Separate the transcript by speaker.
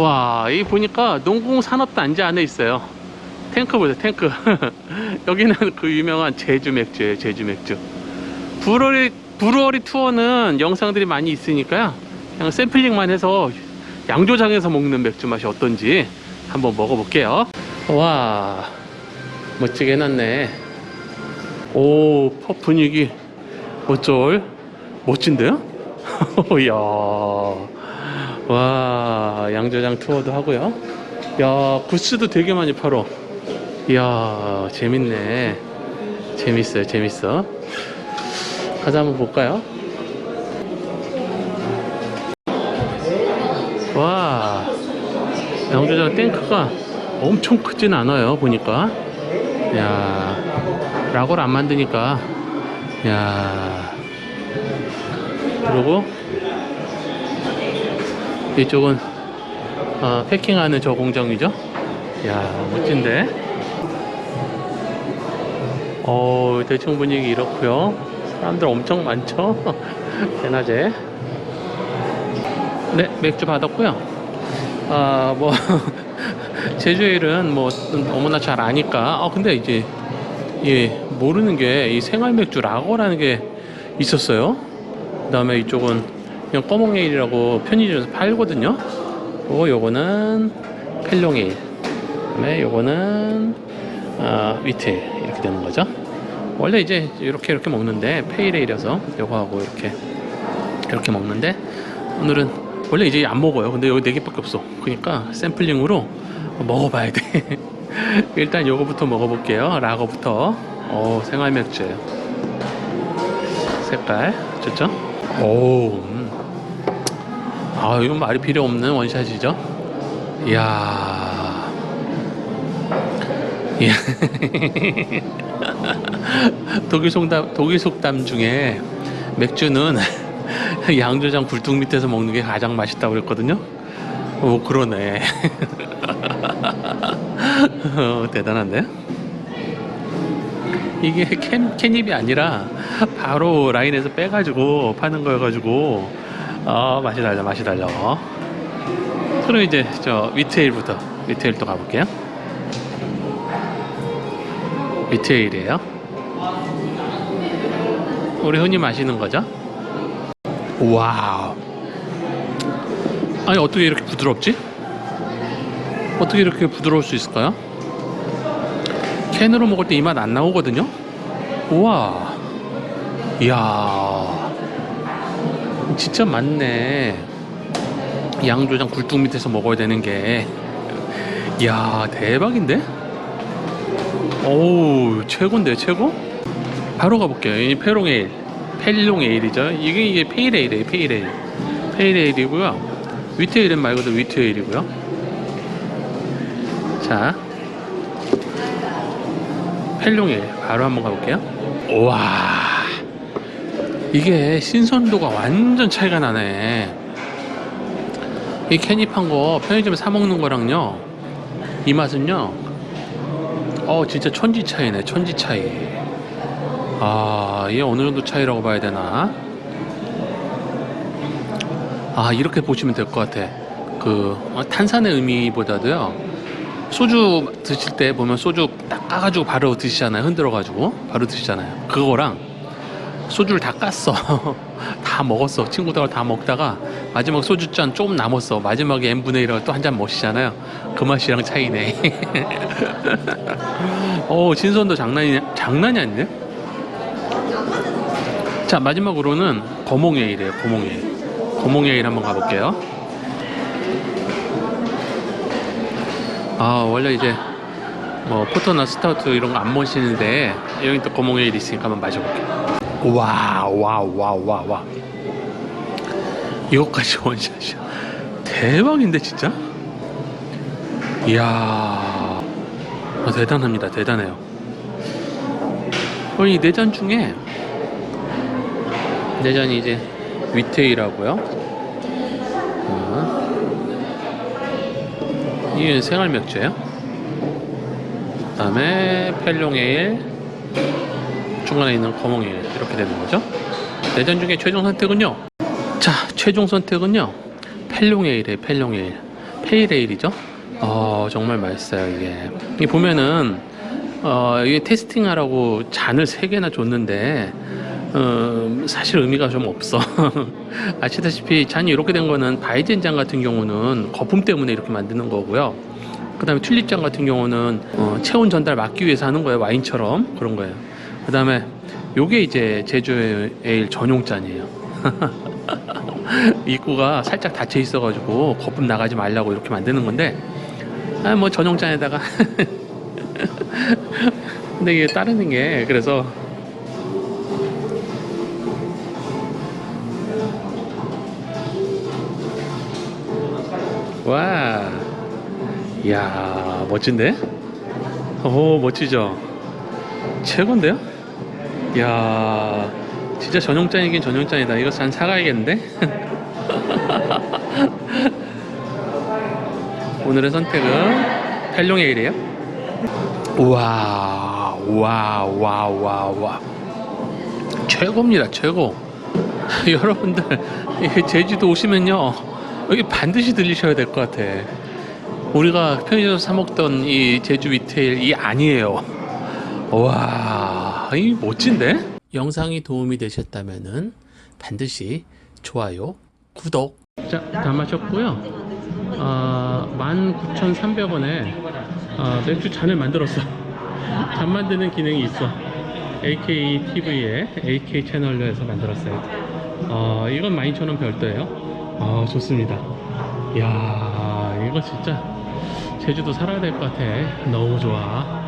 Speaker 1: 와, 이 보니까 농공 산업단지 안에 있어요. 탱크 보세요, 탱크. 여기는 그 유명한 제주 맥주예요, 제주 맥주. 브루어리, 브루어리 투어는 영상들이 많이 있으니까요. 그냥 샘플링만 해서 양조장에서 먹는 맥주 맛이 어떤지 한번 먹어볼게요. 와, 멋지게 해놨네. 오, 펍 분위기 어쩔? 멋진데요? 이야, 와, 양조장 투어도 하고요. 야, 구스도 되게 많이 팔어. 이야, 재밌네. 재밌어요, 재밌어. 가자 한번 볼까요? 와, 양조장 탱크가 엄청 크진 않아요, 보니까. 야, 라고를 안 만드니까. 야, 그리고 이쪽은 어, 패킹하는 저 공정이죠. 야, 멋진데. 어, 대충 분위기 이렇고요. 사람들 엄청 많죠. 대낮에. 네, 맥주 받았고요. 아, 뭐 제주일은 뭐 너무나 잘 아니까. 아, 근데 이제 예, 모르는 게 이 생활 맥주 라거라는 게 있었어요. 그다음에 이쪽은 그냥 꺼몽에일이라고 편의점에서 팔거든요. 그리고 요거는 펠룡에일. 그다음에 요거는 아, 위트 이렇게 되는 거죠. 원래 이제 이렇게 이렇게 먹는데 페이레일이라서 요거하고 이렇게 이렇게 먹는데 오늘은 원래 이제 안 먹어요. 근데 여기 네 개밖에 없어. 그러니까 샘플링으로 먹어봐야 돼. 일단 요거부터 먹어볼게요. 라거부터. 오, 생활 맥주예요. 색깔 좋죠? 오, 음. 아 이건 말이 필요 없는 원샷이죠. 이야, 이야. 독일 속담 독일 속담 중에 맥주는 양조장 굴뚝 밑에서 먹는 게 가장 맛있다고 그랬거든요. 오 그러네. 어, 대단한데? 이게 캔, 캔입이 아니라 바로 라인에서 빼가지고 파는 거여가지고 어, 맛이 달라 맛이 달라. 그럼 이제 저 위트에일부터 위트에일 또 가볼게요. 위트에일이에요? 우리 흔히 마시는 거죠? 와우. 아니 어떻게 이렇게 부드럽지? 어떻게 이렇게 부드러울 수 있을까요? 캔으로 먹을 때 이 맛 안 나오거든요. 우와, 이야, 진짜 많네. 양조장 굴뚝 밑에서 먹어야 되는 게, 이야 대박인데? 오우 최고인데 최고? 바로 가볼게요. 이 페롱에일, 펠롱에일이죠. 이게 이게 페이레일이에요. 페이레일, 페이레일이고요. 위트에일은 말 그대로 위트에일이고요. 자, 펠룡에 바로 한번 가볼게요. 와, 이게 신선도가 완전 차이가 나네. 이 캔입한 거 편의점에 사 먹는 거랑요, 이 맛은요, 어 진짜 천지 차이네, 천지 차이. 아, 이게 어느 정도 차이라고 봐야 되나? 아, 이렇게 보시면 될 것 같아. 그 어, 탄산의 의미보다도요. 소주 드실 때 보면 소주 딱 까가지고 바로 드시잖아요. 흔들어 가지고 바로 드시잖아요. 그거랑 소주를 다 깠어. 다 먹었어. 친구들하고 다 먹다가 마지막 소주잔 조금 남았어. 마지막에 n분의 1을 또한잔 마시잖아요. 그 맛이랑 차이네. 어, 신선도 장난이, 장난이 아닌데? 자, 마지막으로는 거몽에일이에요. 거몽에일. 거몽에일 한번 가볼게요. 아 원래 이제 뭐 포터나 스타우트 이런 거 안 마시는데 여기 또 거몽에일 있으니까 한번 마셔볼게요 와와와와와 이것까지 원샷이야. 대박인데 진짜? 이야. 아, 대단합니다. 대단해요. 어, 이 내전 중에 내전이 이제 위테이라고요? 어. 이게 생활 맥주예요. 그다음에 펠룡에일 중간에 있는 거몽에일 이렇게 되는 거죠. 내전 중에 최종 선택은요. 자, 최종 선택은요. 펠룡에일이에요. 펠룡에일. 페이레일이죠. 어, 정말 맛있어요, 이게. 이 보면은, 어, 이게 테스팅하라고 잔을 세개나 줬는데, 어, 사실 의미가 좀 없어. 아시다시피 잔이 이렇게 된 거는 바이젠 잔 같은 경우는 거품 때문에 이렇게 만드는 거고요. 그 다음에 튤립잔 같은 경우는 어, 체온 전달 막기 위해서 하는 거예요. 와인처럼. 그런 거예요. 그 다음에 요게 이제 제주 에일 전용 잔이에요. 입구가 살짝 닫혀 있어가지고 거품 나가지 말라고 이렇게 만드는 건데, 아, 뭐 전용 잔에다가. 근데 이게 따르는 게, 그래서 와, 이야, 멋진데? 오, 멋지죠? 최고인데요? 이야, 진짜 전용짠이긴 전용짠이다. 이거 산 사가야겠는데? 오늘의 선택은 펠룡에일이에요. 우와, 우와, 우와, 우와, 우와. 최고입니다, 최고. 여러분들, 이 제주도 오시면요. 여기 반드시 들리셔야 될 것 같아. 우리가 편의점에서 사 먹던 이 제주 위테일 이 아니에요. 와, 이 멋진데? 영상이 도움이 되셨다면은 반드시 좋아요, 구독. 자, 다 마셨고요. 아, 19,300원에 아, 맥주 잔을 만들었어. 잔 만드는 기능이 있어. AK TV에 AK 채널로 해서 만들었어요. 어, 이건 12,000원 별도예요. 아, 좋습니다. 이야, 이거 진짜 제주도 살아야 될 것 같아. 너무 좋아.